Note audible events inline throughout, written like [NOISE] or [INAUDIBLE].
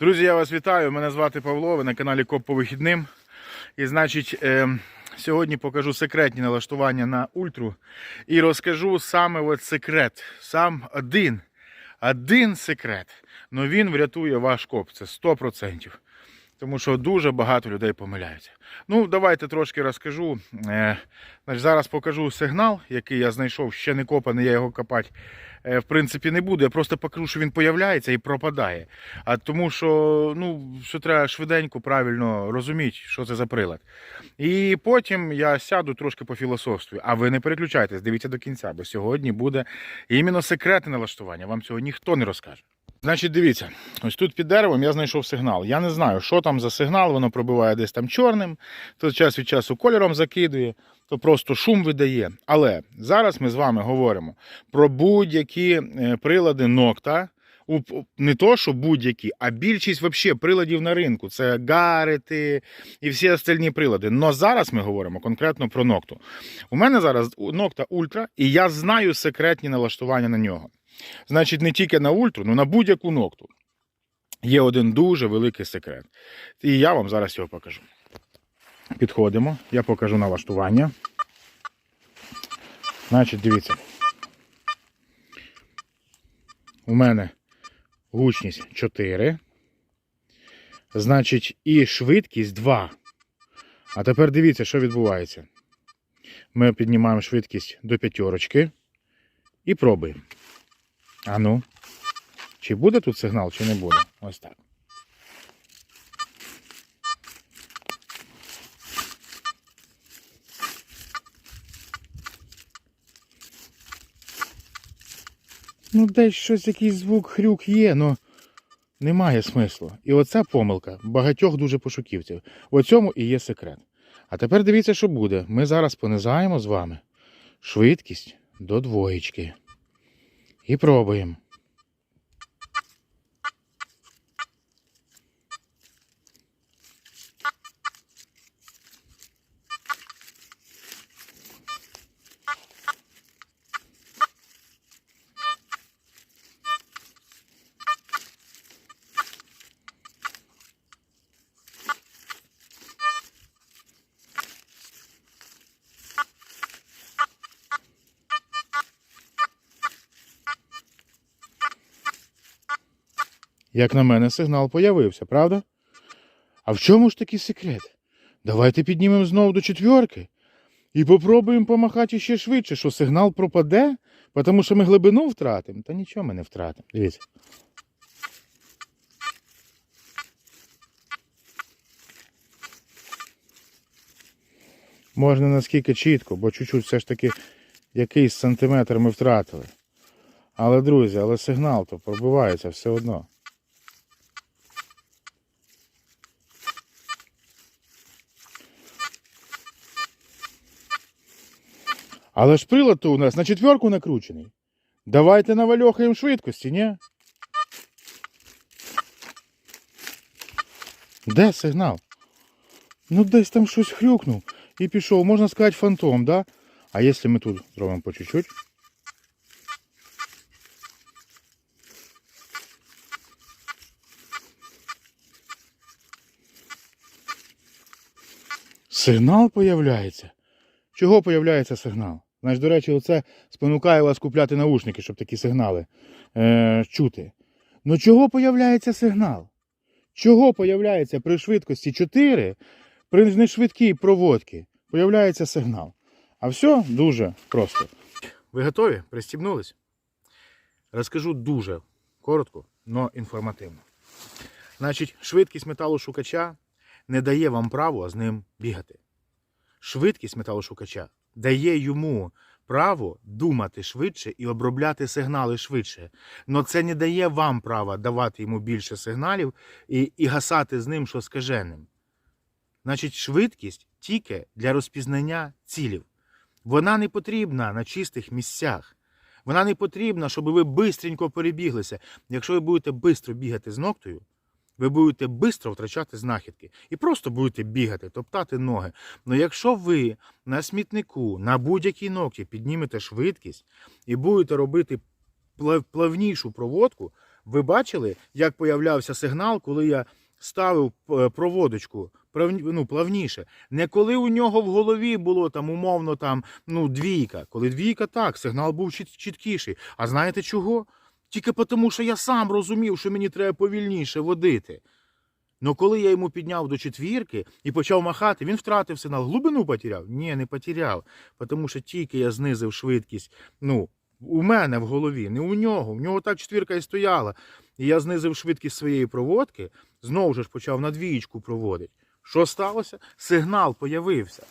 Друзі, я вас вітаю. Мене звати Павло, ви на каналі Коп по вихідним. І значить, е, сьогодні покажу секретні налаштування на ультру. І розкажу саме от секрет. Сам один. Один секрет. Но він врятує ваш коп. Це 100%. Тому що дуже багато людей помиляються. Ну, давайте трошки розкажу. Е, зараз покажу сигнал, який я знайшов, ще не копаний, я його копати е, в принципі не буду. Я просто покажу, що він появляється і пропадає. А тому що ну, що треба швиденько, правильно розуміти, що це за прилад. І потім я сяду трошки по філософстві. А ви не переключайтесь, дивіться до кінця, бо сьогодні буде іменно секретне налаштування. Вам цього ніхто не розкаже. Значить, дивіться, ось тут під деревом я знайшов сигнал. Я не знаю, що там за сигнал, воно пробиває десь там чорним, то час від часу кольором закидує, то просто шум видає. Але зараз ми з вами говоримо про будь-які е, прилади. У- Не то, що будь-які, а більшість вообще приладів на ринку. Це гарети і всі остальні прилади. Но зараз ми говоримо конкретно про нокту. У мене зараз нокта ультра, і я знаю секретні налаштування на нього. Значить, не тільки на ультру, але на будь-яку нокту. Є один дуже великий секрет. І я вам зараз його покажу. Підходимо, я покажу налаштування. Значить, дивіться. У мене гучність 4. Значить, і швидкість 2. А тепер дивіться, що відбувається. Ми піднімаємо швидкість до п'ятерочки і пробуємо. А ну, чи буде тут сигнал, чи не буде? Ось так. Ну, десь щось, якийсь звук, хрюк є, але немає смислу. І оця помилка багатьох дуже пошуківців. У цьому і є секрет. А тепер дивіться, що буде. Ми зараз понизаємо з вами швидкість до двоєчки. І пробуємо. Як на мене, сигнал появився, правда? А в чому ж такий секрет? Давайте піднімемо знову до четвірки і попробуємо помахати ще швидше, що сигнал пропаде, тому що ми глибину втратимо. Та нічого ми не втратимо. Дивіться. Можна наскільки чітко, бо чуть-чуть все ж таки якийсь сантиметр ми втратили. Але, друзі, але сигнал то пробивається все одно. Але ж прилад то у нас на четверку накручений. Давайте навальохаємо швидкості, ні? Де сигнал? Ну десь там щось хрюкнув і пішов. Можна сказати, фантом, да? А якщо ми тут зробимо по чуть-чуть? Сигнал появляється. Чого появляється сигнал? Знаєш, до речі, оце спонукає вас купляти наушники, щоб такі сигнали е, чути. Ну чого появляється сигнал? Чого появляється при швидкості 4, при нешвидкій проводці появляється сигнал? А все дуже просто. Ви готові? Пристібнулись? Розкажу дуже коротко, але інформативно. Значить, швидкість металошукача не дає вам право з ним бігати. Швидкість металошукача дає йому право думати швидше і обробляти сигнали швидше. Но це не дає вам права давати йому більше сигналів і, і гасати з ним що скаженим. Значить, швидкість тільки для розпізнання цілів. Вона не потрібна на чистих місцях. Вона не потрібна, щоб ви бистренько перебіглися. Якщо ви будете швидко бігати з ноктою, ви будете швидко втрачати знахідки. І просто будете бігати, топтати ноги. Но якщо ви на смітнику, на будь-якій ногті піднімете швидкість і будете робити плавнішу проводку, Ви бачили, як появлявся сигнал, коли я ставив е, проводочку ну, плавніше. Не коли у нього в голові було там умовно там, ну, двійка. Коли двійка, так, сигнал був чіт- чіткіший. А знаєте чого? Тільки тому, що я сам розумів, що мені треба повільніше водити. Ну коли я йому підняв до четвірки і почав махати, він втратив сигнал. Глибину потеряв? Ні, не потеряв. Тому що тільки я знизив швидкість, ну, у мене в голові, не у нього. У нього так четвірка і стояла. І я знизив швидкість своєї проводки, знову ж почав на двієчку проводити. Що сталося? Сигнал появився.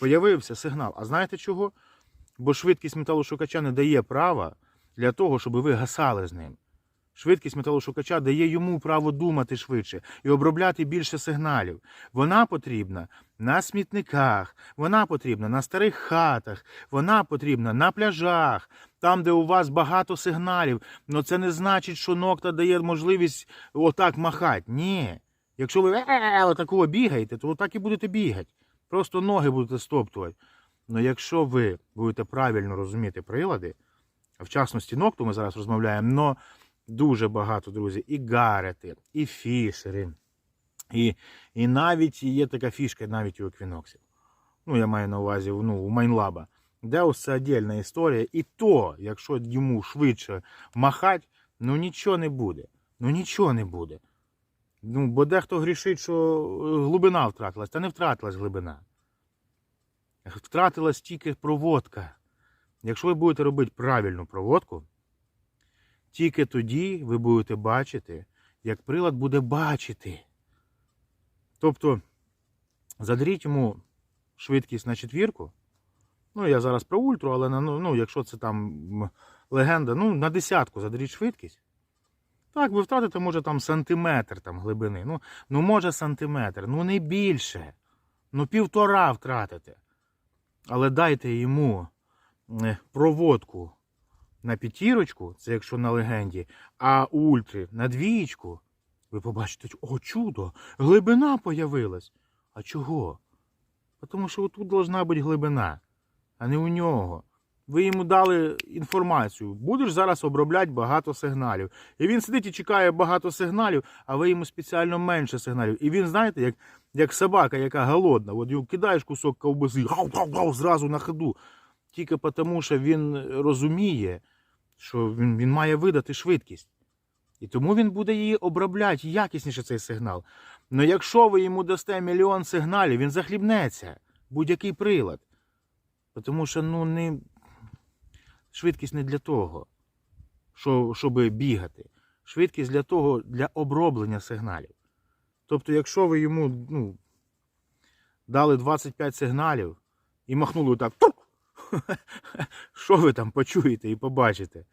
Появився сигнал. А знаєте чого? Бо швидкість металошукача не дає права для того, щоб ви гасали з ним. Швидкість металошукача дає йому право думати швидше і обробляти більше сигналів. Вона потрібна на смітниках, вона потрібна на старих хатах, вона потрібна на пляжах, там, де у вас багато сигналів. Но це не значить, що нокта дає можливість отак махати. Ні. Якщо ви отакого бігаєте, то отак і будете бігати. Просто ноги будете стоптувати. Но якщо ви будете правильно розуміти прилади, в частності нокту ми зараз розмовляємо, но дуже багато, друзі, і гарети, і фішери, і, і навіть є така фішка навіть у еквіноксів. Ну, я маю на увазі ну, у Майнлаба. Де ось це отдельна історія. І то, якщо йому швидше махать, ну нічого не буде. Ну нічого не буде. Ну, бо дехто грішить, що е, глибина втратилась, та не втратилась глибина. Втратилась тільки проводка. Якщо ви будете робити правильну проводку, тільки тоді ви будете бачити, як прилад буде бачити. Тобто, задріть йому швидкість на четвірку. Ну, я зараз про ультру, але на, ну, якщо це там легенда, ну, на десятку задріть швидкість. Так, ви втратите, може, там сантиметр там, глибини. Ну, ну, може, сантиметр, ну не більше. Ну, півтора втратите. Але дайте йому проводку на п'ятірочку, це якщо на легенді, а у ультрі на двієчку, ви побачите, о, чудо, глибина появилась. А чого? Тому що тут должна бути глибина, а не у нього. Ви йому дали інформацію. Будеш зараз обробляти багато сигналів. І він сидить і чекає багато сигналів, а ви йому спеціально менше сигналів. І він, знаєте, як, як собака, яка голодна. От йому кидаєш кусок ковбаси, гав-гав-гав, зразу на ходу. Тільки тому, що він розуміє, що він, він має видати швидкість. І тому він буде її обробляти якісніше цей сигнал. Но якщо ви йому дасте мільйон сигналів, він захлібнеться. Будь-який прилад. Тому що ну, не... швидкість не для того, що, щоб бігати. Швидкість для того, для оброблення сигналів. Тобто, якщо ви йому ну, дали 25 сигналів і махнули так, тук, [LAUGHS] що ви там почуєте і побачите?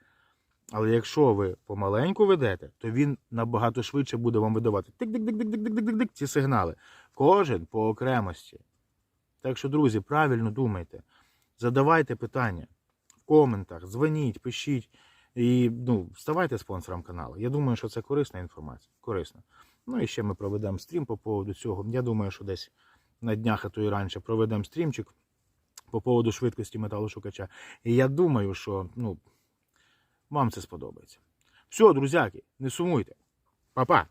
Але якщо ви помаленьку ведете, то він набагато швидше буде вам видавати тик-дик-дик-дик-дик-дик-дик ці сигнали. Кожен по окремості. Так що, друзі, правильно думайте. Задавайте питання в коментах, дзвоніть, пишіть і ну, ставайте спонсором каналу. Я думаю, що це корисна інформація. Корисна. Ну і ще ми проведемо стрім по поводу цього. Я думаю, що десь на днях, а то і раніше, проведемо стрімчик по поводу швидкості металошукача. І я думаю, що ну, вам це сподобається. Все, друзяки, не сумуйте. Па-па!